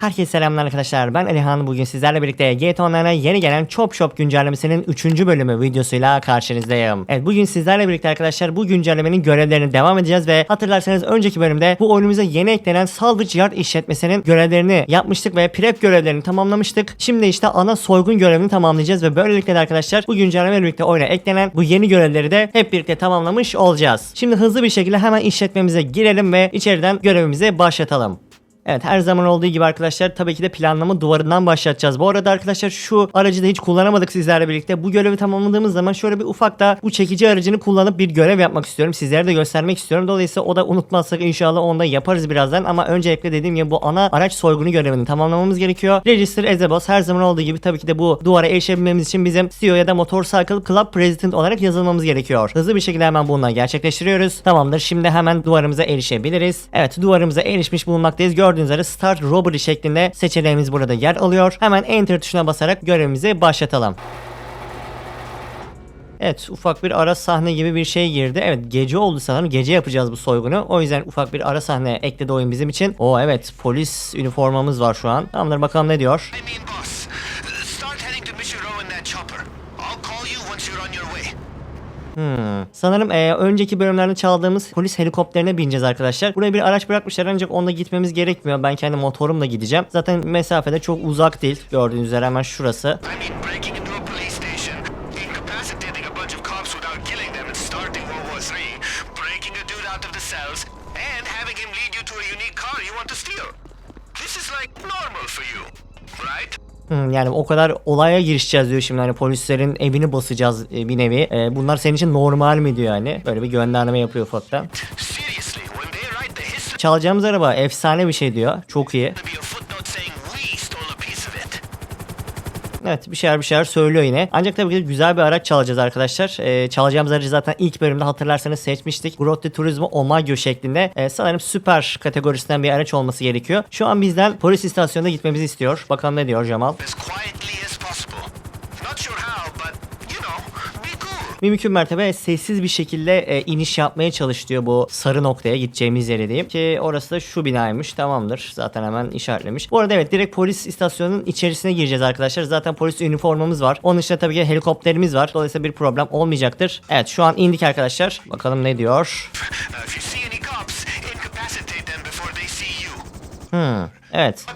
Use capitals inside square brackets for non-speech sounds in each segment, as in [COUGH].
Herkese selamlar arkadaşlar. Ben Alihan. Bugün sizlerle birlikte GTA Online'a yeni gelen Chop Shop güncellemesinin 3. bölümü videosuyla karşınızdayım. Evet bugün sizlerle birlikte arkadaşlar bu güncellemenin görevlerine devam edeceğiz ve hatırlarsanız önceki bölümde bu oyunumuza yeni eklenen Salvage Yard işletmesinin görevlerini yapmıştık ve prep görevlerini tamamlamıştık. Şimdi işte ana soygun görevini tamamlayacağız ve böylelikle de arkadaşlar bu güncellemeyle birlikte oyuna eklenen bu yeni görevleri de hep birlikte tamamlamış olacağız. Şimdi hızlı bir şekilde hemen işletmemize girelim ve içeriden görevimize başlatalım. Evet her zaman olduğu gibi arkadaşlar tabii ki de planlama duvarından başlatacağız. Bu arada arkadaşlar şu aracı da hiç kullanamadık sizlerle birlikte. Bu görevi tamamladığımız zaman şöyle bir ufak da bu çekici aracını kullanıp bir görev yapmak istiyorum. Sizlere de göstermek istiyorum. Dolayısıyla o da unutmazsak inşallah onu da yaparız birazdan. Ama öncelikle dediğim gibi bu ana araç soygunu görevini tamamlamamız gerekiyor. Register as a boss her zaman olduğu gibi tabii ki de bu duvara erişebilmemiz için bizim CEO ya da Motorcycle Club President olarak yazılmamız gerekiyor. Hızlı bir şekilde hemen bununla gerçekleştiriyoruz. Tamamdır şimdi hemen duvarımıza erişebiliriz. Evet duvarımıza erişmiş bulunmaktayız. Gördüğünüz üzere Start Robbery şeklinde seçeneğimiz burada yer alıyor. Hemen Enter tuşuna basarak görevimizi başlatalım. Evet ufak bir ara sahne gibi bir şey girdi. Evet gece oldu sanırım. Gece yapacağız bu soygunu. O yüzden ufak bir ara sahne ekledi oyun bizim için. O evet polis üniformamız var şu an. Tamamdır bakalım ne diyor. I mean, boss, start heading to Mission Row in that chopper. I'll call you once you're on your way. Hmm. Sanırım e, önceki bölümlerde çaldığımız polis helikopterine bineceğiz arkadaşlar. Buraya bir araç bırakmışlar ancak onunla gitmemiz gerekmiyor. Ben kendi motorumla gideceğim. Zaten mesafede çok uzak değil. Gördüğünüz üzere hemen şurası. Hmm, yani o kadar olaya girişeceğiz diyor şimdi hani polislerin evini basacağız e, bir nevi. E, bunlar senin için normal mi diyor yani. Böyle bir gönderme yapıyor ufaktan. Çalacağımız araba efsane bir şey diyor. Çok iyi. Evet bir şeyler bir şeyler söylüyor yine. Ancak tabii ki güzel bir araç çalacağız arkadaşlar. Ee, çalacağımız aracı zaten ilk bölümde hatırlarsanız seçmiştik. Grotte Turismo Omagio şeklinde. Ee, sanırım süper kategorisinden bir araç olması gerekiyor. Şu an bizden polis istasyonuna gitmemizi istiyor. Bakalım ne diyor Jamal. Mümkün mertebe sessiz bir şekilde e, iniş yapmaya çalış diyor bu sarı noktaya gideceğimiz yere diyeyim. Ki orası da şu binaymış tamamdır. Zaten hemen işaretlemiş. Bu arada evet direkt polis istasyonunun içerisine gireceğiz arkadaşlar. Zaten polis üniformamız var. Onun dışında tabii ki helikopterimiz var. Dolayısıyla bir problem olmayacaktır. Evet şu an indik arkadaşlar. Bakalım ne diyor. [LAUGHS] Uh. Hmm, evet.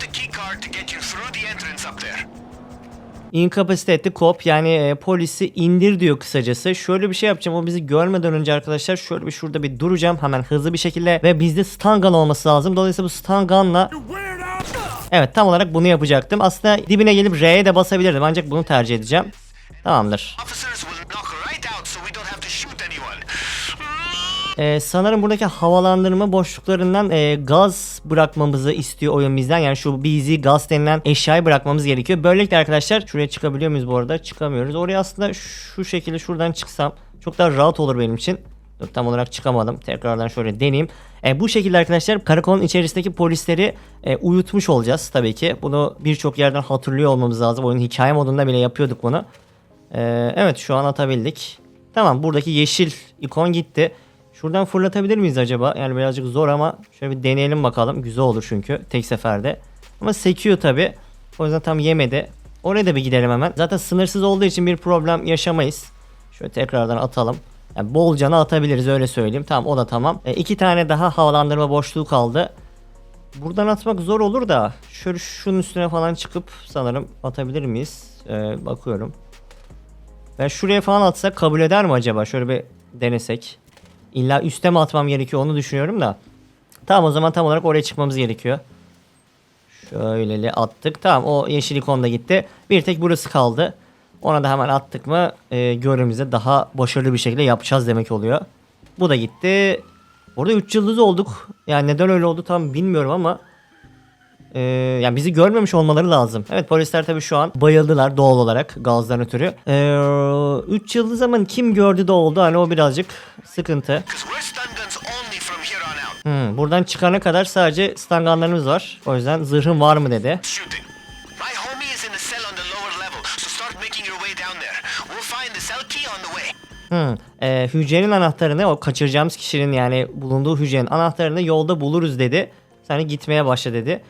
Etti kop yani e, polisi indir diyor kısacası. Şöyle bir şey yapacağım o bizi görmeden önce arkadaşlar şöyle bir şurada bir duracağım hemen hızlı bir şekilde ve bizde stun gun olması lazım. Dolayısıyla bu stun gun'la Evet tam olarak bunu yapacaktım. Aslında dibine gelip R'ye de basabilirdim ancak bunu tercih edeceğim. Tamamdır. Ee, sanırım buradaki havalandırma boşluklarından e, gaz bırakmamızı istiyor oyun bizden. Yani şu BZ gaz denilen eşyayı bırakmamız gerekiyor. Böylelikle arkadaşlar şuraya çıkabiliyor muyuz bu arada? Çıkamıyoruz. Oraya aslında şu şekilde şuradan çıksam çok daha rahat olur benim için. Dur, tam olarak çıkamadım. Tekrardan şöyle deneyeyim. E, bu şekilde arkadaşlar karakolun içerisindeki polisleri e, uyutmuş olacağız tabii ki. Bunu birçok yerden hatırlıyor olmamız lazım. Oyunun hikaye modunda bile yapıyorduk bunu. E, evet şu an atabildik. Tamam buradaki yeşil ikon gitti. Şuradan fırlatabilir miyiz acaba? Yani birazcık zor ama şöyle bir deneyelim bakalım. Güzel olur çünkü tek seferde. Ama sekiyor tabi. O yüzden tam yemedi. Oraya da bir gidelim hemen. Zaten sınırsız olduğu için bir problem yaşamayız. Şöyle tekrardan atalım. Yani bolcana atabiliriz öyle söyleyeyim. Tamam o da tamam. E, iki tane daha havalandırma boşluğu kaldı. Buradan atmak zor olur da şöyle şunun üstüne falan çıkıp sanırım atabilir miyiz? E, bakıyorum. Ben şuraya falan atsak kabul eder mi acaba? Şöyle bir denesek. İlla üste mi atmam gerekiyor onu düşünüyorum da. Tamam o zaman tam olarak oraya çıkmamız gerekiyor. Şöyle attık. Tamam o yeşil ikon da gitti. Bir tek burası kaldı. Ona da hemen attık mı e, görevimizi daha başarılı bir şekilde yapacağız demek oluyor. Bu da gitti. Burada 3 yıldız olduk. Yani neden öyle oldu tam bilmiyorum ama ee, yani bizi görmemiş olmaları lazım. Evet polisler tabii şu an bayıldılar doğal olarak gazdan ötürü. 3 yıldız ama kim gördü de oldu hani o birazcık sıkıntı. Hmm, buradan çıkana kadar sadece stun gunlarımız var. O yüzden zırhın var mı dedi. Hmm, e, hücrenin anahtarını o kaçıracağımız kişinin yani bulunduğu hücrenin anahtarını yolda buluruz dedi. Sen gitmeye başla dedi.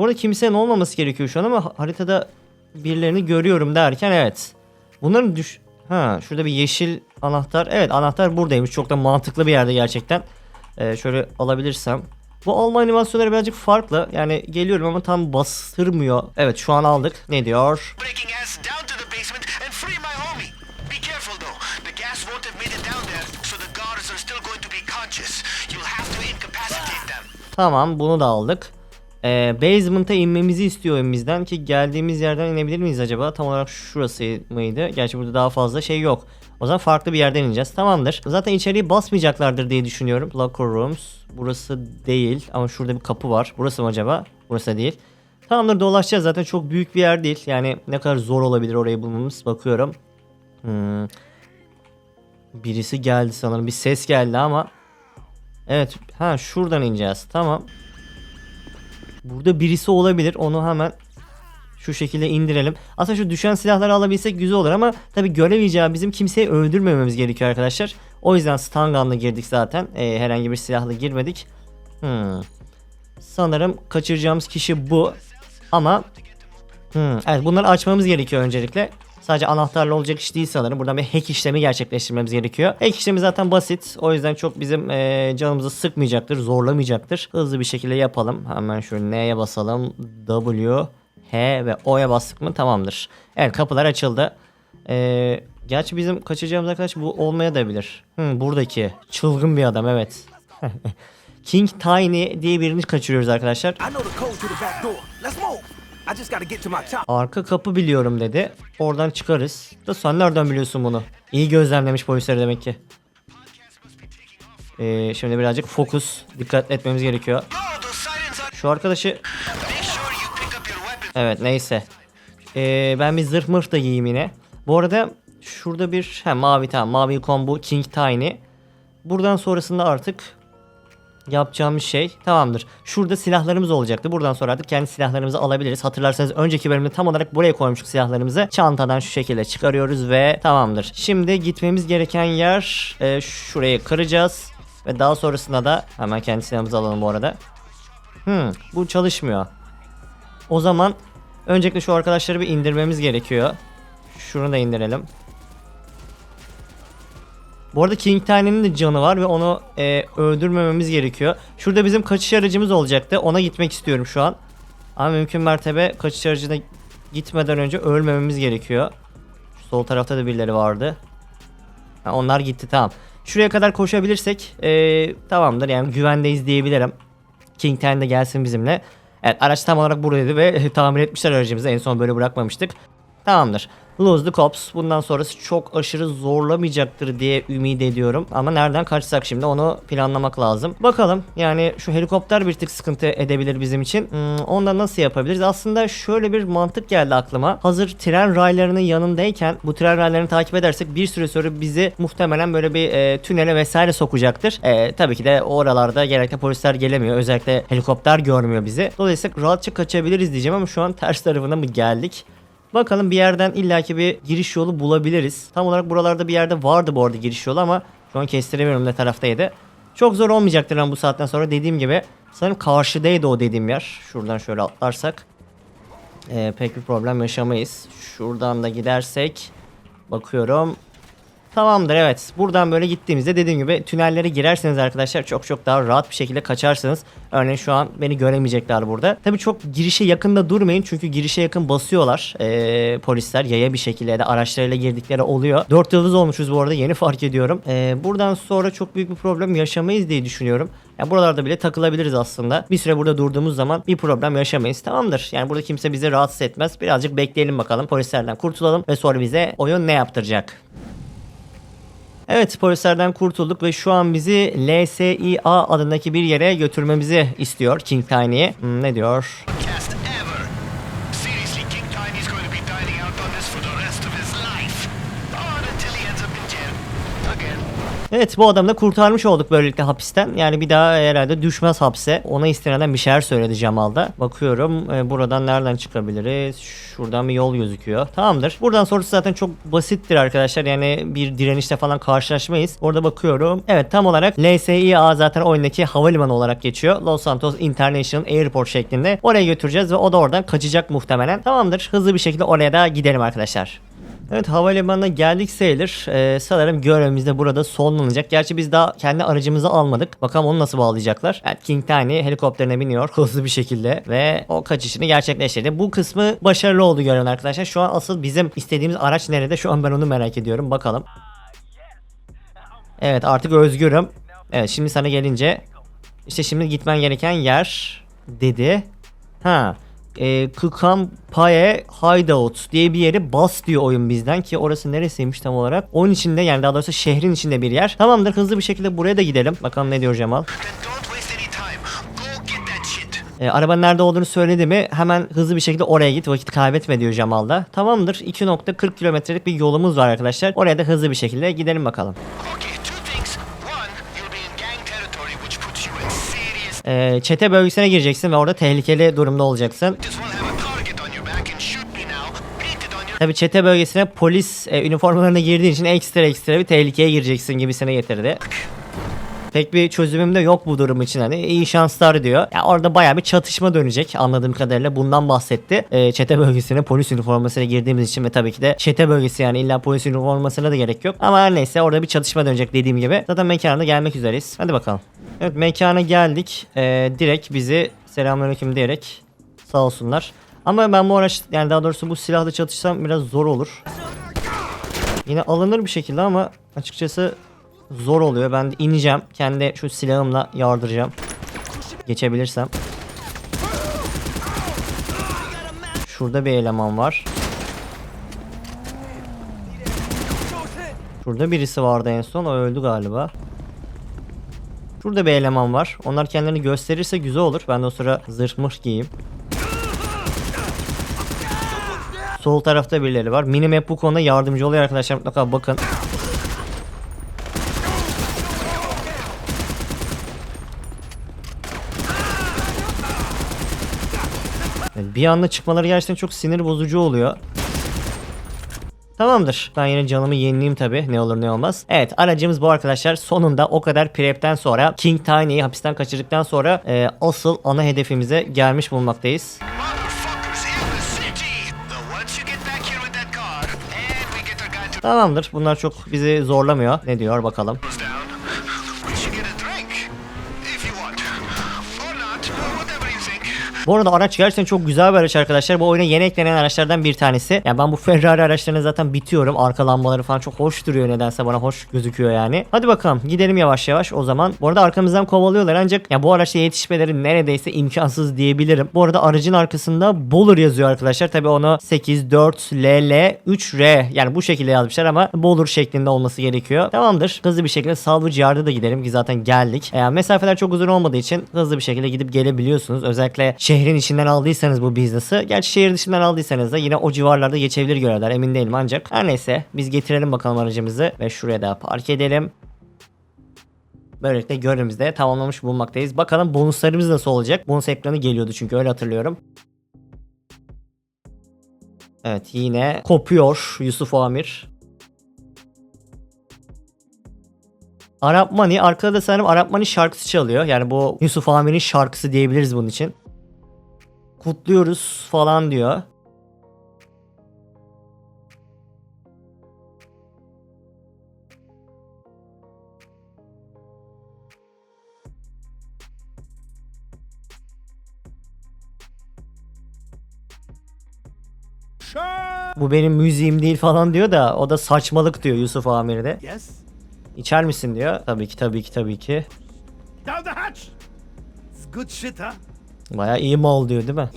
Bu arada kimsenin olmaması gerekiyor şu an ama ha- haritada birilerini görüyorum derken evet. Bunların düş... Ha şurada bir yeşil anahtar. Evet anahtar buradaymış. Çok da mantıklı bir yerde gerçekten. Ee, şöyle alabilirsem. Bu alma animasyonları birazcık farklı. Yani geliyorum ama tam bastırmıyor. Evet şu an aldık. Ne diyor? Tamam bunu da aldık. Ee, basement'a inmemizi istiyor bizden ki geldiğimiz yerden inebilir miyiz acaba? Tam olarak şurası mıydı? Gerçi burada daha fazla şey yok. O zaman farklı bir yerden ineceğiz. Tamamdır. Zaten içeriği basmayacaklardır diye düşünüyorum. Locker rooms. Burası değil ama şurada bir kapı var. Burası mı acaba? Burası değil. Tamamdır dolaşacağız zaten çok büyük bir yer değil. Yani ne kadar zor olabilir orayı bulmamız bakıyorum. Hmm. Birisi geldi sanırım. Bir ses geldi ama. Evet. Ha şuradan ineceğiz. Tamam. Burada birisi olabilir. Onu hemen şu şekilde indirelim. Aslında şu düşen silahları alabilsek güzel olur ama tabi icabı bizim kimseyi öldürmememiz gerekiyor arkadaşlar. O yüzden stun gun'la girdik zaten. Ee, herhangi bir silahla girmedik. Hmm. Sanırım kaçıracağımız kişi bu. Ama hmm, evet bunları açmamız gerekiyor öncelikle. Sadece anahtarla olacak iş değil sanırım. Buradan bir hack işlemi gerçekleştirmemiz gerekiyor. Hack işlemi zaten basit. O yüzden çok bizim eee, canımızı sıkmayacaktır, zorlamayacaktır. Hızlı bir şekilde yapalım. Hemen şöyle N'ye basalım. W, H ve O'ya bastık mı tamamdır. Evet kapılar açıldı. Eee gerçi bizim kaçacağımız arkadaş bu olmaya da bilir. Hmm, buradaki çılgın bir adam evet. [LAUGHS] King Tiny diye birini kaçırıyoruz arkadaşlar. Arka kapı biliyorum dedi. Oradan çıkarız. Da sen nereden biliyorsun bunu? İyi gözlemlemiş polisleri demek ki. Ee, şimdi birazcık fokus, dikkat etmemiz gerekiyor. Şu arkadaşı. Evet neyse. Ee, ben bir zırh mırh da giyeyim yine. Bu arada şurada bir he, mavi tamam mavi combo King Tiny. Buradan sonrasında artık yapacağımız şey tamamdır. Şurada silahlarımız olacaktı. Buradan sonra artık kendi silahlarımızı alabiliriz. Hatırlarsanız önceki bölümde tam olarak buraya koymuştuk silahlarımızı. Çantadan şu şekilde çıkarıyoruz ve tamamdır. Şimdi gitmemiz gereken yer e, şurayı kıracağız. Ve daha sonrasında da hemen kendi silahımızı alalım bu arada. Hmm, bu çalışmıyor. O zaman öncelikle şu arkadaşları bir indirmemiz gerekiyor. Şunu da indirelim. Bu arada King Tiny'nin de canı var ve onu e, öldürmememiz gerekiyor. Şurada bizim kaçış aracımız olacaktı. Ona gitmek istiyorum şu an. Ama mümkün mertebe kaçış aracına gitmeden önce ölmememiz gerekiyor. Şu sol tarafta da birileri vardı. Ha, onlar gitti tamam. Şuraya kadar koşabilirsek e, tamamdır yani güvendeyiz diyebilirim. King Ten de gelsin bizimle. Evet araç tam olarak buradaydı ve [LAUGHS] tamir etmişler aracımızı. En son böyle bırakmamıştık. Tamamdır. Lose the Cops. Bundan sonrası çok aşırı zorlamayacaktır diye ümit ediyorum. Ama nereden kaçsak şimdi onu planlamak lazım. Bakalım yani şu helikopter bir tık sıkıntı edebilir bizim için. Hmm, onda nasıl yapabiliriz? Aslında şöyle bir mantık geldi aklıma. Hazır tren raylarının yanındayken bu tren raylarını takip edersek bir süre sonra bizi muhtemelen böyle bir e, tünele vesaire sokacaktır. E, tabii ki de oralarda genellikle polisler gelemiyor. Özellikle helikopter görmüyor bizi. Dolayısıyla rahatça kaçabiliriz diyeceğim ama şu an ters tarafına mı geldik? Bakalım bir yerden illaki bir giriş yolu bulabiliriz. Tam olarak buralarda bir yerde vardı bu arada giriş yolu ama şu an kestiremiyorum ne taraftaydı. Çok zor olmayacaktır lan bu saatten sonra dediğim gibi. Sanırım karşıdaydı o dediğim yer. Şuradan şöyle atlarsak. Ee, pek bir problem yaşamayız. Şuradan da gidersek. Bakıyorum. Tamamdır evet. Buradan böyle gittiğimizde dediğim gibi tünellere girerseniz arkadaşlar çok çok daha rahat bir şekilde kaçarsınız. Örneğin şu an beni göremeyecekler burada. Tabi çok girişe yakında durmayın çünkü girişe yakın basıyorlar ee, polisler yaya bir şekilde da araçlarıyla girdikleri oluyor. 4 yıldız olmuşuz bu arada yeni fark ediyorum. Ee, buradan sonra çok büyük bir problem yaşamayız diye düşünüyorum. Yani buralarda bile takılabiliriz aslında. Bir süre burada durduğumuz zaman bir problem yaşamayız. Tamamdır. Yani burada kimse bizi rahatsız etmez. Birazcık bekleyelim bakalım. Polislerden kurtulalım ve sonra bize oyun ne yaptıracak? Evet polislerden kurtulduk ve şu an bizi LSIA adındaki bir yere götürmemizi istiyor King Tiny'ye. Hmm, ne diyor? Evet bu adamı da kurtarmış olduk böylelikle hapisten. Yani bir daha herhalde düşmez hapse. Ona istinaden bir şeyler söyledi Cemal'da. Bakıyorum e, buradan nereden çıkabiliriz? Şuradan bir yol gözüküyor. Tamamdır. Buradan sonrası zaten çok basittir arkadaşlar. Yani bir direnişte falan karşılaşmayız. Orada bakıyorum. Evet tam olarak LSIA zaten oyundaki havalimanı olarak geçiyor. Los Santos International Airport şeklinde. Oraya götüreceğiz ve o da oradan kaçacak muhtemelen. Tamamdır. Hızlı bir şekilde oraya da gidelim arkadaşlar. Evet havalimanına geldik sayılır. Ee, sanırım görevimiz de burada sonlanacak. Gerçi biz daha kendi aracımızı almadık. Bakalım onu nasıl bağlayacaklar. Evet King Tiny helikopterine biniyor [LAUGHS] hızlı bir şekilde ve o kaçışını gerçekleştirdi. Bu kısmı başarılı oldu görevin arkadaşlar. Şu an asıl bizim istediğimiz araç nerede? Şu an ben onu merak ediyorum. Bakalım. Evet artık özgürüm. Evet şimdi sana gelince işte şimdi gitmen gereken yer dedi. Ha. E, Kıkampaye Hideout diye bir yeri bas diyor oyun bizden ki orası neresiymiş tam olarak. Onun içinde yani daha doğrusu şehrin içinde bir yer. Tamamdır hızlı bir şekilde buraya da gidelim. Bakalım ne diyor Cemal. E, arabanın nerede olduğunu söyledi mi hemen hızlı bir şekilde oraya git vakit kaybetme diyor Cemal da. Tamamdır 2.40 kilometrelik bir yolumuz var arkadaşlar. Oraya da hızlı bir şekilde gidelim bakalım. Okay, E, çete bölgesine gireceksin ve orada tehlikeli durumda olacaksın. Tabi çete bölgesine polis e, üniformalarına girdiğin için ekstra ekstra bir tehlikeye gireceksin gibisine getirdi. Pek bir çözümüm de yok bu durum için hani iyi şanslar diyor. Ya orada baya bir çatışma dönecek anladığım kadarıyla bundan bahsetti. E, çete bölgesine polis üniformasıyla girdiğimiz için ve tabii ki de çete bölgesi yani illa polis üniformasına da gerek yok. Ama her neyse orada bir çatışma dönecek dediğim gibi. Zaten mekana gelmek üzereyiz. Hadi bakalım. Evet mekana geldik. E, direkt bizi selamünaleyküm diyerek sağ olsunlar. Ama ben bu araç yani daha doğrusu bu silahla çatışsam biraz zor olur. Yine alınır bir şekilde ama açıkçası zor oluyor. Ben de ineceğim. Kendi şu silahımla yardıracağım. Geçebilirsem. Şurada bir eleman var. Şurada birisi vardı en son. O öldü galiba. Şurada bir eleman var. Onlar kendilerini gösterirse güzel olur. Ben de o sıra zırh mırh giyeyim. Sol tarafta birileri var. Minimap bu konuda yardımcı oluyor arkadaşlar. Mutlaka bakın. Bir anda çıkmaları gerçekten çok sinir bozucu oluyor. Tamamdır. Ben yine canımı yenileyim tabi. Ne olur ne olmaz. Evet aracımız bu arkadaşlar. Sonunda o kadar prepten sonra King Tiny'yi hapisten kaçırdıktan sonra e, asıl ana hedefimize gelmiş bulunmaktayız. Tamamdır. Bunlar çok bizi zorlamıyor. Ne diyor bakalım. Bu arada araç gerçekten çok güzel bir araç arkadaşlar. Bu oyuna yeni eklenen araçlardan bir tanesi. Yani ben bu Ferrari araçlarına zaten bitiyorum. Arka lambaları falan çok hoş duruyor nedense bana hoş gözüküyor yani. Hadi bakalım gidelim yavaş yavaş o zaman. Bu arada arkamızdan kovalıyorlar ancak ya bu araçla yetişmeleri neredeyse imkansız diyebilirim. Bu arada aracın arkasında Bowler yazıyor arkadaşlar. Tabi onu 8, 4, LL, 3R yani bu şekilde yazmışlar ama Bowler şeklinde olması gerekiyor. Tamamdır. Hızlı bir şekilde salvage yard'a da gidelim ki zaten geldik. Yani mesafeler çok uzun olmadığı için hızlı bir şekilde gidip gelebiliyorsunuz. Özellikle şehrin içinden aldıysanız bu business'ı. Gerçi şehir dışından aldıysanız da yine o civarlarda geçebilir görevler emin değilim ancak. Her neyse biz getirelim bakalım aracımızı ve şuraya da park edelim. Böylelikle görevimizi de tamamlamış bulunmaktayız. Bakalım bonuslarımız nasıl olacak? Bonus ekranı geliyordu çünkü öyle hatırlıyorum. Evet yine kopuyor Yusuf Amir. Arap Money arkada da sanırım Arap Money şarkısı çalıyor. Yani bu Yusuf Amir'in şarkısı diyebiliriz bunun için. Kutluyoruz falan diyor. Bu benim müziğim değil falan diyor da o da saçmalık diyor Yusuf Amir de. Yes? İçer misin diyor. Tabii ki tabii ki tabii ki. Down the hatch! It's good shit, huh? Baya iyi mal diyor değil mi?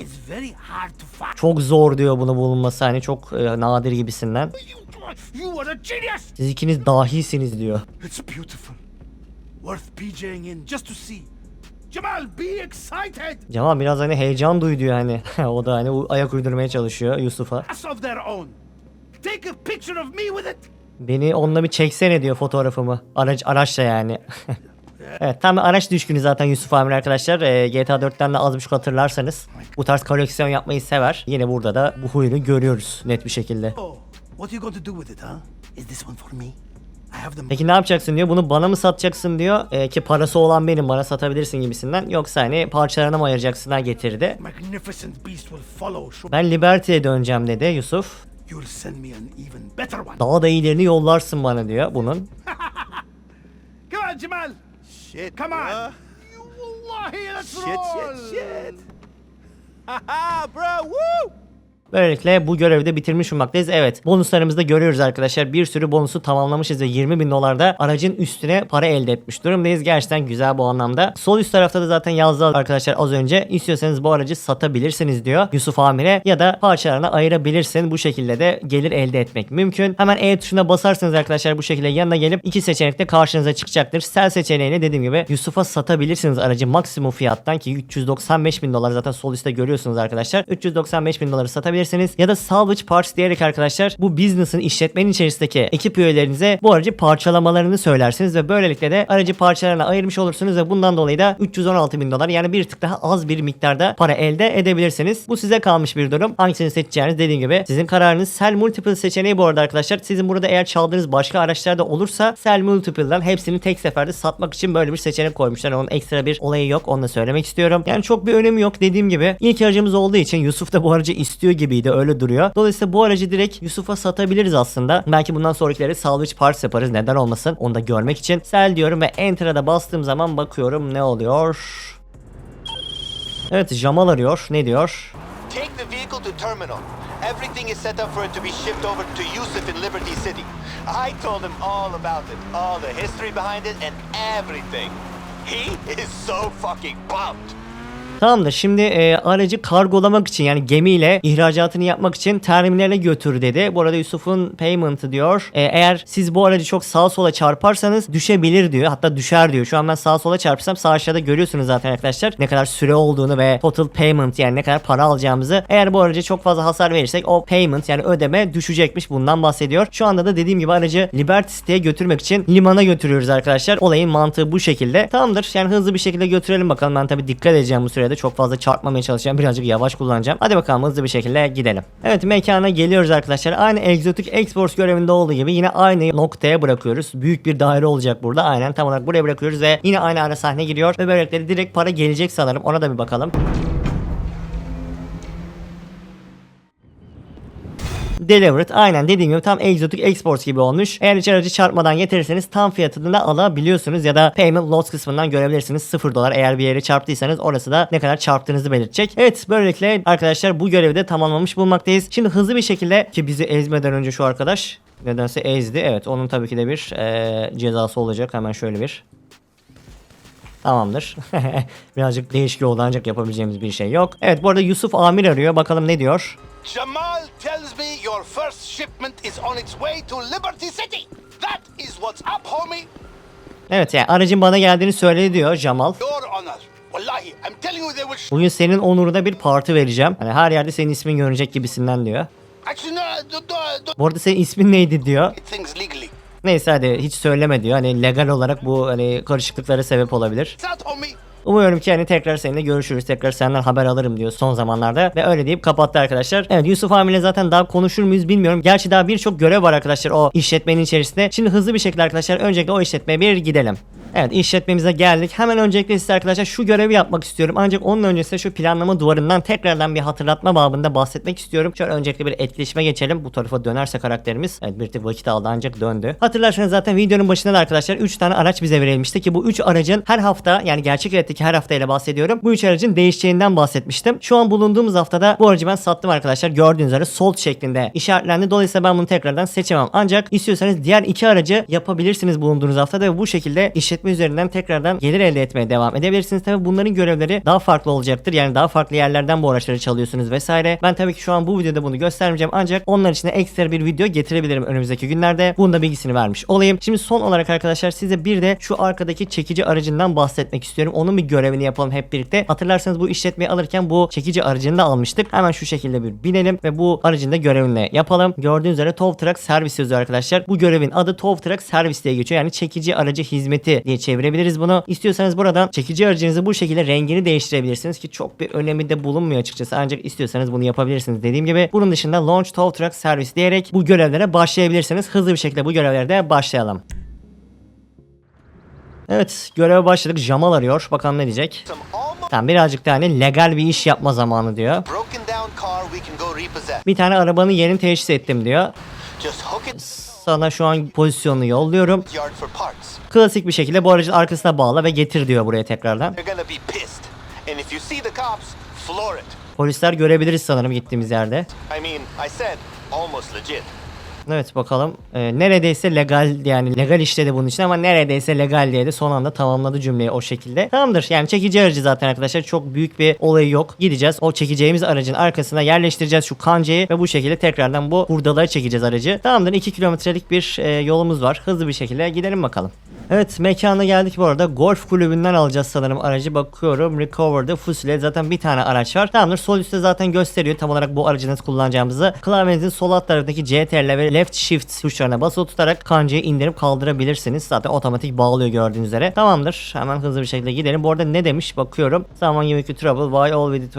Çok zor diyor bunu bulunması hani çok e, nadir gibisinden. Siz ikiniz dahisiniz diyor. It's beautiful. Worth PJing in just to see. Jamal, be excited! Cemal biraz hani heyecan duyuyor hani. [LAUGHS] o da hani ayak uydurmaya çalışıyor Yusuf'a. Take a picture of me with it. Beni onunla bir çeksene diyor fotoğrafımı. Araç, araçla yani. [LAUGHS] evet tam araç düşkünü zaten Yusuf Amir arkadaşlar. Ee, GTA 4'ten de az buçuk hatırlarsanız. Bu tarz koleksiyon yapmayı sever. Yine burada da bu huyunu görüyoruz net bir şekilde. Oh. Peki ne yapacaksın diyor. Bunu bana mı satacaksın diyor. Ee, ki parası olan benim bana satabilirsin gibisinden. Yoksa hani parçalarına mı getirdi. Will follow. Sure. Ben Liberty'ye döneceğim dedi Yusuf. Daha da iyilerini yollarsın bana diyor bunun. [LAUGHS] Jamal. Shit. Come on. bruh. You wallahi, let's Shit, roll. shit, shit. Haha, bro, woo! Böylelikle bu görevi de bitirmiş bulmaktayız. Evet bonuslarımızda görüyoruz arkadaşlar. Bir sürü bonusu tamamlamışız ve 20 bin dolarda aracın üstüne para elde etmiş durumdayız. Gerçekten güzel bu anlamda. Sol üst tarafta da zaten yazdı arkadaşlar az önce. İstiyorsanız bu aracı satabilirsiniz diyor Yusuf Amir'e ya da parçalarına ayırabilirsin. Bu şekilde de gelir elde etmek mümkün. Hemen E tuşuna basarsanız arkadaşlar bu şekilde yanına gelip iki seçenek de karşınıza çıkacaktır. Sel seçeneğini dediğim gibi Yusuf'a satabilirsiniz aracı maksimum fiyattan ki 395 bin dolar zaten sol üstte görüyorsunuz arkadaşlar. 395 bin doları satabilirsiniz ya da salvage parts diyerek arkadaşlar bu business'ın işletmenin içerisindeki ekip üyelerinize bu aracı parçalamalarını söylersiniz ve böylelikle de aracı parçalarına ayırmış olursunuz ve bundan dolayı da 316 bin dolar yani bir tık daha az bir miktarda para elde edebilirsiniz. Bu size kalmış bir durum. Hangisini seçeceğiniz dediğim gibi sizin kararınız. Sell Multiple seçeneği bu arada arkadaşlar sizin burada eğer çaldığınız başka araçlar da olursa Sell Multiple'dan hepsini tek seferde satmak için böyle bir seçenek koymuşlar. Onun ekstra bir olayı yok. Onu da söylemek istiyorum. Yani çok bir önemi yok dediğim gibi. İlk aracımız olduğu için Yusuf da bu aracı istiyor gibiydi. Öyle duruyor. Dolayısıyla bu aracı direkt Yusuf'a satabiliriz aslında. Belki bundan sonrakileri salvage parts yaparız. Neden olmasın? Onu da görmek için. Sell diyorum ve Enter'a da bastığım zaman bakıyorum ne oluyor. Evet Jamal arıyor. Ne diyor? Take the vehicle to terminal. Everything is set up for it to be shipped over to Yusuf in Liberty City. I told him all about it, all the history behind it, and everything. He is so fucking pumped. Tamamdır. Şimdi e, aracı kargolamak için yani gemiyle ihracatını yapmak için terminale götür dedi. Bu arada Yusuf'un payment'ı diyor. E, eğer siz bu aracı çok sağa sola çarparsanız düşebilir diyor. Hatta düşer diyor. Şu an ben sağa sola çarpsam sağ aşağıda görüyorsunuz zaten arkadaşlar. Ne kadar süre olduğunu ve total payment yani ne kadar para alacağımızı. Eğer bu araca çok fazla hasar verirsek o payment yani ödeme düşecekmiş. Bundan bahsediyor. Şu anda da dediğim gibi aracı Liberty City'ye götürmek için limana götürüyoruz arkadaşlar. Olayın mantığı bu şekilde. Tamamdır. Yani hızlı bir şekilde götürelim bakalım. Ben tabii dikkat edeceğim bu sürede. Çok fazla çarpmamaya çalışacağım. Birazcık yavaş kullanacağım. Hadi bakalım hızlı bir şekilde gidelim. Evet mekana geliyoruz arkadaşlar. Aynı Exotic Exports görevinde olduğu gibi yine aynı noktaya bırakıyoruz. Büyük bir daire olacak burada. Aynen tam olarak buraya bırakıyoruz ve yine aynı ara sahne giriyor. Ve böylelikle direkt para gelecek sanırım. Ona da bir bakalım. Delivered aynen dediğim gibi tam Exotic Exports gibi olmuş. Eğer hiç aracı çarpmadan getirirseniz tam fiyatını da alabiliyorsunuz ya da Payment Loss kısmından görebilirsiniz 0 dolar eğer bir yere çarptıysanız orası da ne kadar çarptığınızı belirtecek. Evet böylelikle arkadaşlar bu görevi de tamamlamış bulmaktayız. Şimdi hızlı bir şekilde ki bizi ezmeden önce şu arkadaş nedense ezdi. Evet onun tabii ki de bir eee, cezası olacak. Hemen şöyle bir Tamamdır. [LAUGHS] Birazcık değişik oldu ancak yapabileceğimiz bir şey yok. Evet bu arada Yusuf Amir arıyor. Bakalım ne diyor? Jamal tells me your first shipment is on its way to Liberty City. That is what's up, homie. Evet yani aracın bana geldiğini söyledi diyor Jamal. Your honor. Wallahi, I'm telling you they will. Sh- Bugün senin onuruna bir parti vereceğim. Hani her yerde senin ismin görünecek gibisinden diyor. Actually, no, Bu arada senin ismin neydi diyor. things legally. Neyse hadi hiç söyleme diyor. Hani legal olarak bu hani karışıklıklara sebep olabilir. It's out, homie. Umuyorum ki hani tekrar seninle görüşürüz. Tekrar senden haber alırım diyor son zamanlarda. Ve öyle deyip kapattı arkadaşlar. Evet Yusuf abiyle zaten daha konuşur muyuz bilmiyorum. Gerçi daha birçok görev var arkadaşlar o işletmenin içerisinde. Şimdi hızlı bir şekilde arkadaşlar öncelikle o işletmeye bir gidelim. Evet işletmemize geldik. Hemen öncelikle size arkadaşlar şu görevi yapmak istiyorum. Ancak onun öncesinde şu planlama duvarından tekrardan bir hatırlatma babında bahsetmek istiyorum. Şöyle öncelikle bir etkileşime geçelim. Bu tarafa dönerse karakterimiz. Evet bir tık vakit aldı ancak döndü. Hatırlarsanız zaten videonun başında da arkadaşlar 3 tane araç bize verilmişti ki bu 3 aracın her hafta yani gerçek hayattaki her hafta ile bahsediyorum. Bu 3 aracın değişeceğinden bahsetmiştim. Şu an bulunduğumuz haftada bu aracı ben sattım arkadaşlar. Gördüğünüz üzere sold şeklinde işaretlendi. Dolayısıyla ben bunu tekrardan seçemem. Ancak istiyorsanız diğer iki aracı yapabilirsiniz bulunduğunuz haftada ve bu şekilde işletme işletme üzerinden tekrardan gelir elde etmeye devam edebilirsiniz. Tabi bunların görevleri daha farklı olacaktır. Yani daha farklı yerlerden bu araçları çalıyorsunuz vesaire. Ben tabii ki şu an bu videoda bunu göstermeyeceğim ancak onlar için de ekstra bir video getirebilirim önümüzdeki günlerde. Bunun da bilgisini vermiş olayım. Şimdi son olarak arkadaşlar size bir de şu arkadaki çekici aracından bahsetmek istiyorum. Onun bir görevini yapalım hep birlikte. Hatırlarsanız bu işletmeyi alırken bu çekici aracını da almıştık. Hemen şu şekilde bir binelim ve bu aracın da görevini yapalım. Gördüğünüz üzere Tow Truck Service yazıyor arkadaşlar. Bu görevin adı Tow Truck Service diye geçiyor. Yani çekici aracı hizmeti diye çevirebiliriz bunu. İstiyorsanız buradan çekici aracınızı bu şekilde rengini değiştirebilirsiniz ki çok bir önemi de bulunmuyor açıkçası. Ancak istiyorsanız bunu yapabilirsiniz dediğim gibi. Bunun dışında Launch Tow Truck Service diyerek bu görevlere başlayabilirsiniz. Hızlı bir şekilde bu görevlere de başlayalım. Evet göreve başladık. Jamal arıyor. Bakalım ne diyecek. Tamam birazcık da hani legal bir iş yapma zamanı diyor. Bir tane arabanın yerini teşhis ettim diyor. Sana şu an pozisyonunu yolluyorum. Klasik bir şekilde bu aracın arkasına bağla ve getir diyor buraya tekrardan. Polisler görebiliriz sanırım gittiğimiz yerde. I mean, I said almost legit. Evet bakalım. Ee, neredeyse legal yani legal işledi bunun için ama neredeyse legal diye de son anda tamamladı cümleyi o şekilde. Tamamdır. Yani çekici aracı zaten arkadaşlar çok büyük bir olayı yok. Gideceğiz. O çekeceğimiz aracın arkasına yerleştireceğiz şu kancayı ve bu şekilde tekrardan bu hurdalara çekeceğiz aracı. Tamamdır. 2 kilometrelik bir e, yolumuz var. Hızlı bir şekilde gidelim bakalım. Evet mekana geldik bu arada. Golf kulübünden alacağız sanırım aracı. Bakıyorum. Recover'da Fusile zaten bir tane araç var. Tamamdır. Sol üstte zaten gösteriyor tam olarak bu aracı nasıl kullanacağımızı. Klavyenizin sol alt tarafındaki CTRL ve left shift tuşlarına basılı tutarak kancayı indirip kaldırabilirsiniz. Zaten otomatik bağlıyor gördüğünüz üzere. Tamamdır. Hemen hızlı bir şekilde gidelim. Bu arada ne demiş bakıyorum. Zaman you make trouble. Why all with it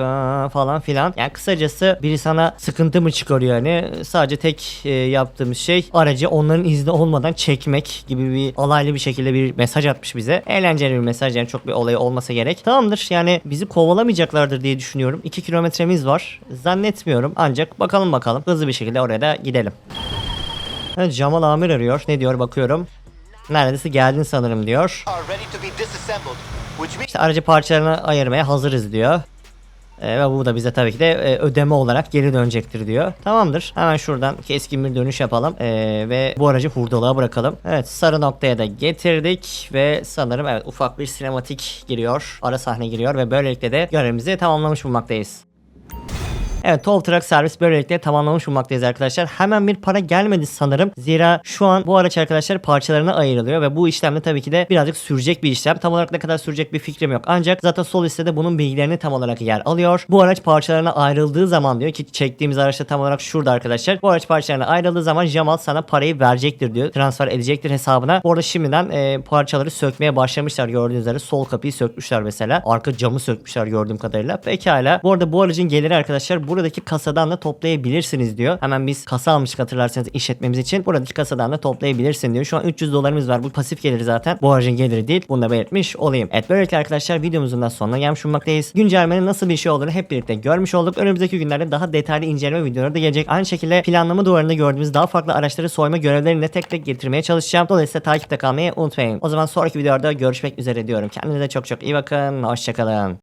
falan filan. Yani kısacası biri sana sıkıntı mı çıkarıyor yani. Sadece tek e, yaptığımız şey aracı onların izni olmadan çekmek gibi bir alaylı bir şekilde bir mesaj atmış bize. Eğlenceli bir mesaj yani çok bir olayı olmasa gerek. Tamamdır yani bizi kovalamayacaklardır diye düşünüyorum. 2 kilometremiz var. Zannetmiyorum ancak bakalım bakalım. Hızlı bir şekilde oraya da gidelim. Evet Jamal Amir arıyor. Ne diyor bakıyorum. Neredeyse geldin sanırım diyor. İşte aracı parçalarına ayırmaya hazırız diyor. Ee, ve bu da bize tabii ki de e, ödeme olarak geri dönecektir diyor. Tamamdır. Hemen şuradan keskin bir dönüş yapalım. Ee, ve bu aracı hurdalığa bırakalım. Evet sarı noktaya da getirdik. Ve sanırım evet ufak bir sinematik giriyor. Ara sahne giriyor ve böylelikle de görevimizi tamamlamış bulmaktayız. Evet Toll Truck servis böylelikle tamamlamış bulmaktayız arkadaşlar. Hemen bir para gelmedi sanırım. Zira şu an bu araç arkadaşlar parçalarına ayrılıyor ve bu işlemde tabii ki de birazcık sürecek bir işlem. Tam olarak ne kadar sürecek bir fikrim yok. Ancak zaten sol listede bunun bilgilerini tam olarak yer alıyor. Bu araç parçalarına ayrıldığı zaman diyor ki çektiğimiz araçta tam olarak şurada arkadaşlar. Bu araç parçalarına ayrıldığı zaman Jamal sana parayı verecektir diyor. Transfer edecektir hesabına. Bu arada şimdiden e, parçaları sökmeye başlamışlar gördüğünüz üzere. Sol kapıyı sökmüşler mesela. Arka camı sökmüşler gördüğüm kadarıyla. Pekala. Bu arada bu aracın geliri arkadaşlar buradaki kasadan da toplayabilirsiniz diyor. Hemen biz kasa almıştık hatırlarsanız işletmemiz için. Buradaki kasadan da toplayabilirsin diyor. Şu an 300 dolarımız var. Bu pasif geliri zaten. Bu aracın geliri değil. Bunu da belirtmiş olayım. Evet böylelikle arkadaşlar videomuzun da sonuna gelmiş bulunmaktayız. Güncellemenin nasıl bir şey olduğunu hep birlikte görmüş olduk. Önümüzdeki günlerde daha detaylı inceleme videoları da gelecek. Aynı şekilde planlama duvarında gördüğümüz daha farklı araçları soyma görevlerini de tek tek getirmeye çalışacağım. Dolayısıyla takipte kalmayı unutmayın. O zaman sonraki videoda görüşmek üzere diyorum. Kendinize çok çok iyi bakın. Hoşçakalın.